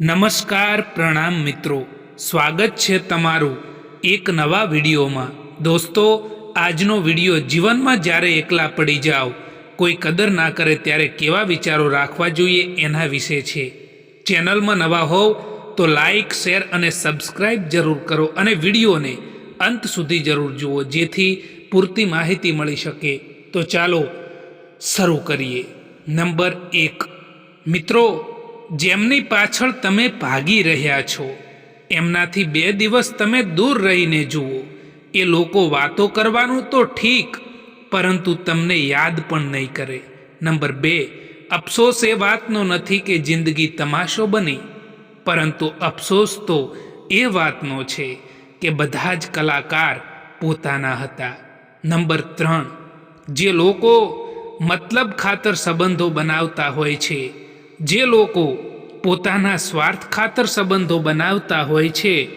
નમસ્કાર પ્રણામ મિત્રો. સ્વાગત છે તમારું એક નવા વિડીયોમાં. દોસ્તો, આજનો વીડિયો જીવનમાં જ્યારે એકલા પડી જાઓ, કોઈ કદર ના કરે ત્યારે કેવા વિચારો રાખવા જોઈએ એના વિશે છે. ચેનલમાં નવા હોવ તો લાઈક, શેર અને સબસ્ક્રાઈબ જરૂર કરો અને વિડીયોને અંત સુધી જરૂર જુઓ જેથી પૂરતી માહિતી મળી શકે. તો ચાલો શરૂ કરીએ. નંબર એક. મિત્રો જેમની પાછળ તમે ભાગી રહ્યા છો, એમનાથી બે દિવસ તમે દૂર રહીને જુઓ. એ લોકો વાતો કરવાનું તો ઠીક, પરંતુ તમને યાદ પણ નહીં કરે. નંબર બે, અફસોસ એ વાતનો નથી કે જિંદગી તમાશો બની, પરંતુ અફસોસ તો એ વાતનો છે કે બધા જ કલાકાર પોતાના હતા. નંબર ત્રણ, જે લોકો મતલબ ખાતર સંબંધો બનાવતા હોય છે જે લોકો પોતાના સ્વાર્થ ખાતર સંબંધો બનાવતા હોય છે,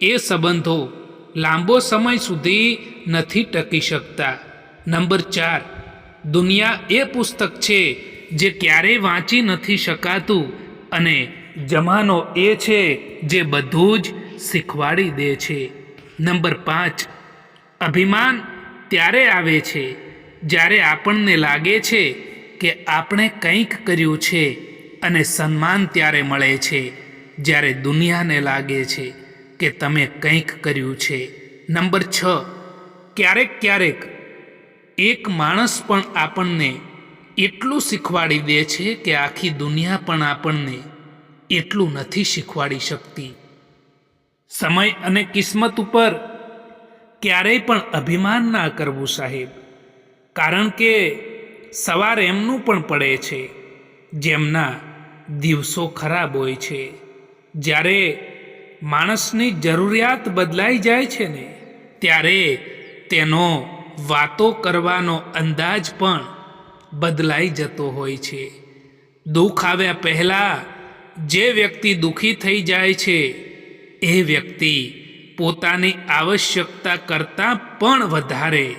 એ સંબંધો લાંબો સમય સુધી નથી ટકી શકતા. નંબર ચાર, દુનિયા એ પુસ્તક છે જે ક્યારેય વાંચી નથી શકાતું અને જમાનો એ છે જે બધું જ શીખવાડી દે છે. નંબર પાંચ, અભિમાન ત્યારે આવે છે જ્યારે આપણને લાગે છે કે આપણે કંઈક કર્યું છે. અને સન્માન ત્યારે મળે છે, જ્યારે દુનિયાને લાગે છે કે તમે કંઈક કર્યું છે. નંબર છ. ક્યારેક ક્યારેક એક માણસ પણ આપણને એટલું શીખવાડી દે છે કે આખી દુનિયા પણ આપણને એટલું નથી શીખવાડી શકતી. સમય અને કિસ્મત ઉપર ક્યારેય પણ અભિમાન ના કરવું સાહેબ. કારણ કે સવાર એમનું પણ પડે છે, જેમના દિવસો ખરાબ હોય છે. જ્યારે માણસની જરૂરિયાત બદલાઈ જાય છે ને, ત્યારે તેનો વાતો કરવાનો અંદાજ પણ બદલાઈ જતો હોય છે. દુઃખ આવ્યા પહેલાં જે વ્યક્તિ દુઃખી થઈ જાય છે, એ વ્યક્તિ પોતાની આવશ્યકતા કરતાં પણ વધારે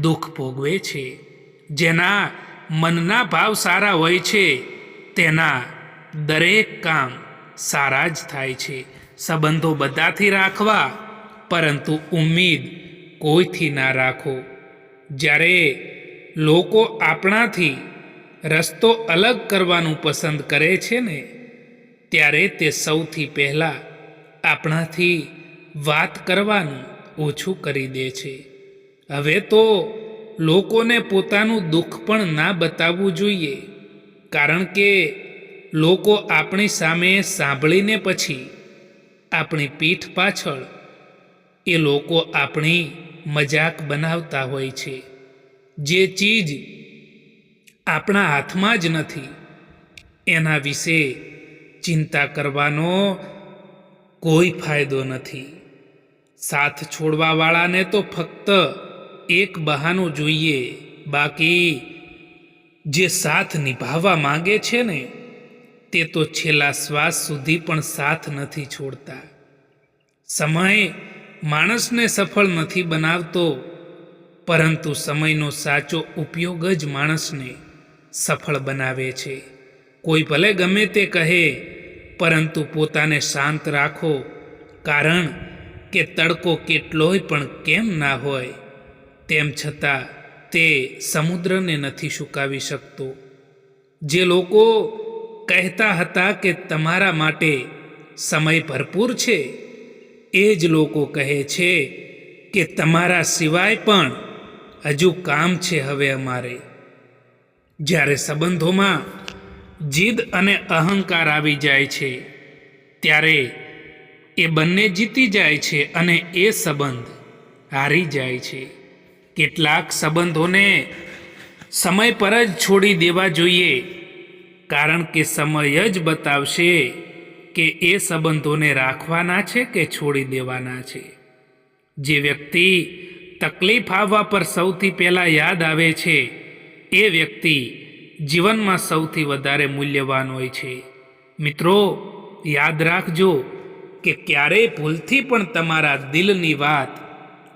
દુઃખ ભોગવે છે. જેના મનના ભાવ સારા હોય છે, તેના દરેક કામ સારા જ થાય છે. સંબંધો બધાથી રાખવા, પરંતુ ઉમ્મીદ કોઈથી ના રાખો. જ્યારે લોકો આપણાથી રસ્તો અલગ કરવાનું પસંદ કરે છે ને, ત્યારે તે સૌથી પહેલાં આપણાથી વાત કરવાનું ઓછું કરી દે છે. હવે તો લોકોને પોતાનું દુઃખ પણ ના બતાવવું જોઈએ, કારણ કે લોકો આપણી સામે સાંભળીને પછી આપણી પીઠ પાછળ એ લોકો આપણી મજાક બનાવતા હોય છે. જે ચીજ આપણા હાથમાં જ નથી, એના વિશે ચિંતા કરવાનો કોઈ ફાયદો નથી. સાથ છોડવાવાળાને તો ફક્ત એક બહાનું જોઈએ, બાકી જે સાથ નિભાવવા માંગે છે ને તે તો છેલ્લા શ્વાસ સુધી પણ સાથ નથી છોડતા. સમય માણસને સફળ નથી બનાવતો, પરંતુ સમયનો સાચો ઉપયોગ જ માણસને સફળ બનાવે છે. કોઈ ભલે ગમે તે કહે, પરંતુ પોતાને શાંત રાખો, કારણ કે તડકો કેટલોય પણ કેમ ના હોય, તેમ છતાં તે સમુદ્રને નથી સુકાવી શકતો. જે લોકો કહેતા હતા કે તમારા માટે સમય ભરપૂર છે. એ જ લોકો કહે છે કે તમારા સિવાય પણ હજુ કામ છે હવે અમારે. જ્યારે સંબંધોમાં જીદ અને અહંકાર આવી જાય છે, ત્યારે એ બંને જીતી જાય છે અને એ સંબંધ હારી જાય છે. કેટલાક સંબંધોને સમય પર જ છોડી દેવા જોઈએ. કારણ કે સમય જ બતાવશે કે એ સંબંધોને રાખવાના છે કે છોડી દેવાના છે. જે વ્યક્તિ તકલીફ આવવા પર સૌથી પહેલાં યાદ આવે છે, એ વ્યક્તિ જીવનમાં સૌથી વધારે મૂલ્યવાન હોય છે. મિત્રો, યાદ રાખજો કે ક્યારેય ભૂલથી પણ તમારા દિલની વાત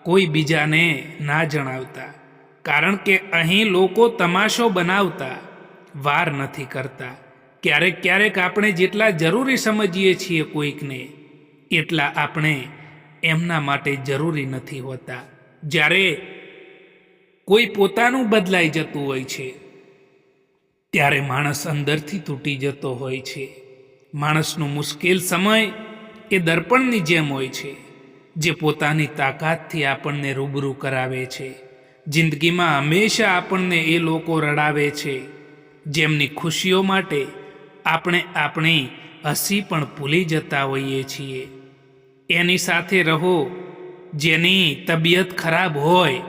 કોઈ બીજાને ના જણાવતા. કારણ કે અહીં લોકો તમાશો બનાવતા. વાર નથી કરતા. ક્યારેક ક્યારેક આપણે જેટલા જરૂરી સમજીએ છીએ કોઈકને, એટલા આપણે એમના માટે જરૂરી નથી હોતા. જ્યારે કોઈ પોતાનું બદલાઈ જતું હોય છે, ત્યારે માણસ અંદરથી તૂટી જતો હોય છે. માણસનો મુશ્કેલ સમય એ દર્પણની જેમ હોય છે, જે પોતાની તાકાતથી આપણને રૂબરૂ કરાવે છે. જિંદગીમાં હંમેશા આપણને એ લોકો રડાવે છે જેમની ખુશીઓ માટે આપણે આપણી હસી પણ ભૂલી જતા હોઈએ છીએ. એની સાથે રહો, જેની તબિયત ખરાબ હોય,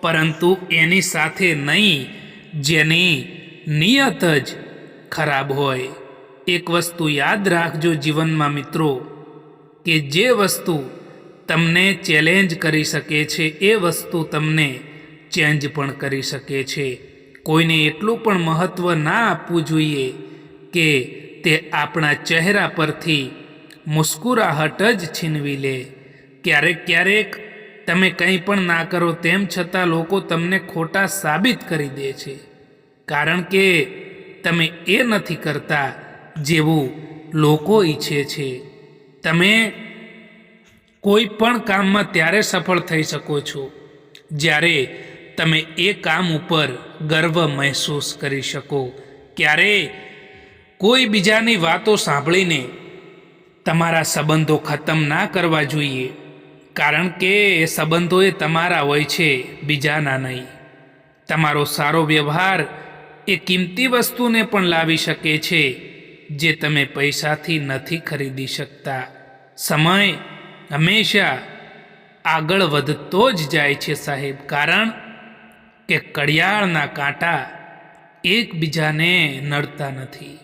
પરંતુ એની સાથે નહીં, જેની નિયત જ ખરાબ હોય. એક વસ્તુ યાદ રાખજો જીવનમાં મિત્રો, કે જે વસ્તુ તમને ચેલેન્જ કરી શકે છે, એ વસ્તુ તમને ચેન્જ પણ કરી શકે છે. કોઈને એટલું પણ મહત્ત્વ ના આપવું જોઈએ કે તે આપણા ચહેરા પરથી મુસ્કુરાહટ જ છીનવી લે. ક્યારેક ક્યારેક તમે કંઈ પણ ના કરો તેમ છતાં લોકો તમને ખોટા સાબિત કરી દે છે. કારણ કે તમે એ નથી કરતા જેવું લોકો ઈચ્છે છે. તમે કોઈ પણ કામમાં ત્યારે સફળ થઈ શકો છો. જ્યારે તમે એ કામ ઉપર ગર્વ મહેસૂસ કરી શકો. ક્યારે? કોઈ બીજાની વાતો સાંભળીને તમારા સંબંધો ખતમ ના કરવા જોઈએ. કારણ કે એ સંબંધો એ તમારા હોય છે, બીજાના નહીં. તમારો સારો વ્યવહાર એ કિંમતી વસ્તુને પણ લાવી શકે છે, જે તમે પૈસાથી નથી ખરીદી શકતા. સમય હંમેશા આગળ વધતો જ જાય છે સાહેબ. કારણ કે કડિયાળના કાંટા એકબીજાને નડતા નથી.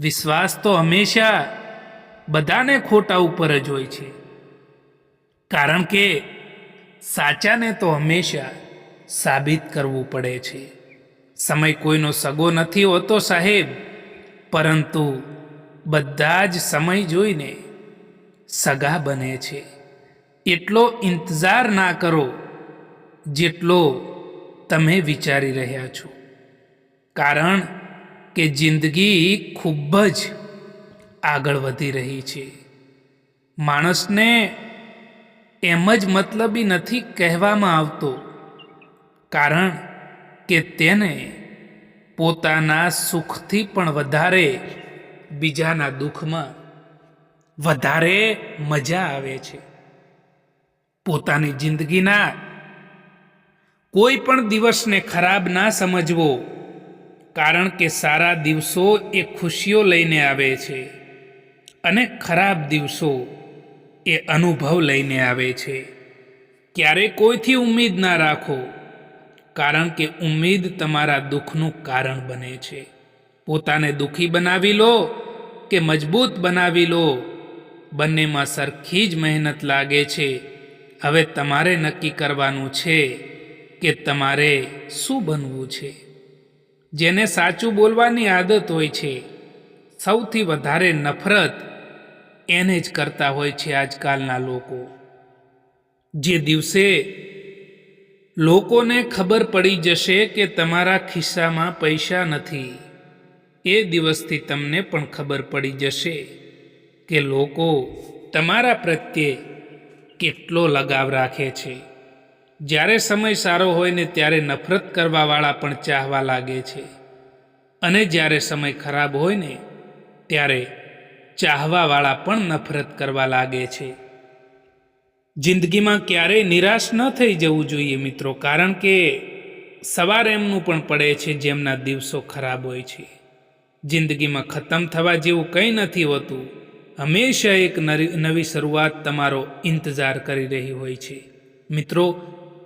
વિશ્વાસ તો હંમેશા બધાને ખોટા ઉપર જ હોય છે. કારણ કે સાચાને તો હંમેશા સાબિત કરવું પડે છે. સમય કોઈનો સગો નથી હોતો સાહેબ, પરંતુ બધા જ સમય જોઈને સગા બને છે. એટલો ઇંતજાર ના કરો જેટલો તમે વિચારી રહ્યા છો. કારણ કે જિંદગી ખૂબ જ આગળ વધી રહી છે. માણસને એમ જ મતલબી નથી કહેવામાં આવતો. કારણ કે તેને પોતાના સુખથી પણ વધારે બીજાના દુઃખમાં વધારે મજા આવે છે. પોતાની જિંદગીના કોઈ પણ દિવસને ખરાબ ના સમજવો, કારણ કે સારા દિવસો એ ખુશીઓ લઈને આવે છે અને ખરાબ દિવસો એ અનુભવ લઈને આવે છે. ક્યારે કોઈથી ઉમ્મીદ ના રાખો, કારણ કે ઉમ્મીદ તમારા દુઃખનું કારણ બને છે. પોતાને દુઃખી બનાવી લો કે મજબૂત બનાવી લો, બંનેમાં સરખી જ મહેનત લાગે છે. હવે તમારે નક્કી કરવાનું છે કે તમારે શું બનવું છે? જેને સાચું બોલવાની આદત હોય છે, સૌથી વધારે નફરત એને જ કરતા હોય છે આજકાલના લોકો. જે દિવસે લોકોને ખબર પડી જશે કે તમારા ખિસ્સામાં પૈસા નથી, એ દિવસથી તમને પણ ખબર પડી જશે કે લોકો તમારા પ્રત્યે કેટલો લગાવ રાખે છે. જ્યારે સમય સારો હોય ને ત્યારે નફરત કરવાવાળા પણ ચાહવા લાગે છે. અને જ્યારે સમય ખરાબ હોય ને ત્યારે ચાહવાવાળા પણ નફરત કરવા લાગે છે. જિંદગીમાં ક્યારેય નિરાશ ન થઈ જવું જોઈએ મિત્રો, કારણ કે સવાર એમનું પણ પડે છે જેમના દિવસો ખરાબ હોય છે. જિંદગીમાં ખતમ થવા જેવું કંઈ નથી હોતું. હંમેશા એક નવી શરૂઆત તમારો ઇંતજાર કરી રહી હોય છે. મિત્રો